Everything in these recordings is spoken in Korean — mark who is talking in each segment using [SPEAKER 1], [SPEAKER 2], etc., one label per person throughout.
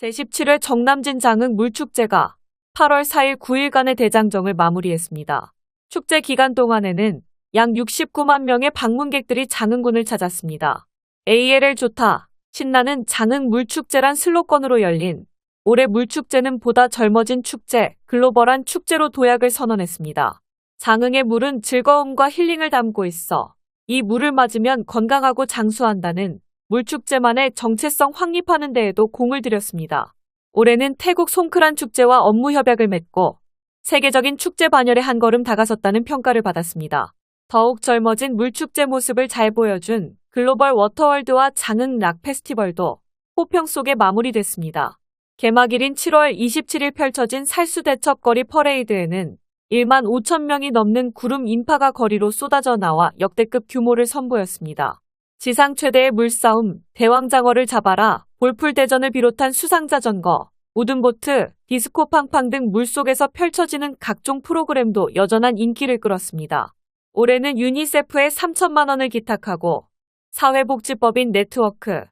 [SPEAKER 1] 제17회 정남진 장흥 물축제가 8월 4일 9일간의 대장정을 마무리했습니다. 축제 기간 동안에는 약 69만 명의 방문객들이 장흥군을 찾았습니다. ALL 좋다. 신나는 장흥 물축제란 슬로건으로 열린 올해 물축제는 보다 젊어진 축제, 글로벌한 축제로 도약을 선언했습니다. 장흥의 물은 즐거움과 힐링을 담고 있어 이 물을 맞으면 건강하고 장수한다는 물축제만의 정체성 확립하는 데에도 공을 들였습니다. 올해는 태국 송크란 축제와 업무 협약을 맺고 세계적인 축제 반열에 한 걸음 다가섰다는 평가를 받았습니다. 더욱 젊어진 물축제 모습을 잘 보여준 글로벌 워터월드와 장흥 락 페스티벌도 호평 속에 마무리됐습니다. 개막일인 7월 27일 펼쳐진 살수대첩거리 퍼레이드에는 1만 5천 명이 넘는 구름 인파가 거리로 쏟아져 나와 역대급 규모를 선보였습니다. 지상 최대의 물싸움, 대왕장어를 잡아라, 볼풀대전을 비롯한 수상자전거, 우든보트, 디스코팡팡 등 물속에서 펼쳐지는 각종 프로그램도 여전한 인기를 끌었습니다. 올해는 유니세프에 3천만 원을 기탁하고 사회복지법인 네트워크,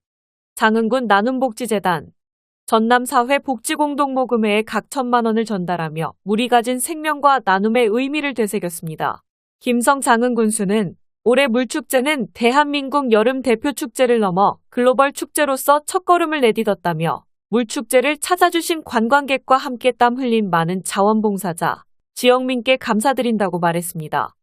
[SPEAKER 1] 장흥군 나눔복지재단, 전남사회 복지공동모금회에 각 천만 원을 전달하며 물이 가진 생명과 나눔의 의미를 되새겼습니다. 김성 장흥군수는 올해 물축제는 대한민국 여름 대표 축제를 넘어 글로벌 축제로서 첫걸음을 내딛었다며 물축제를 찾아주신 관광객과 함께 땀 흘린 많은 자원봉사자, 지역민께 감사드린다고 말했습니다.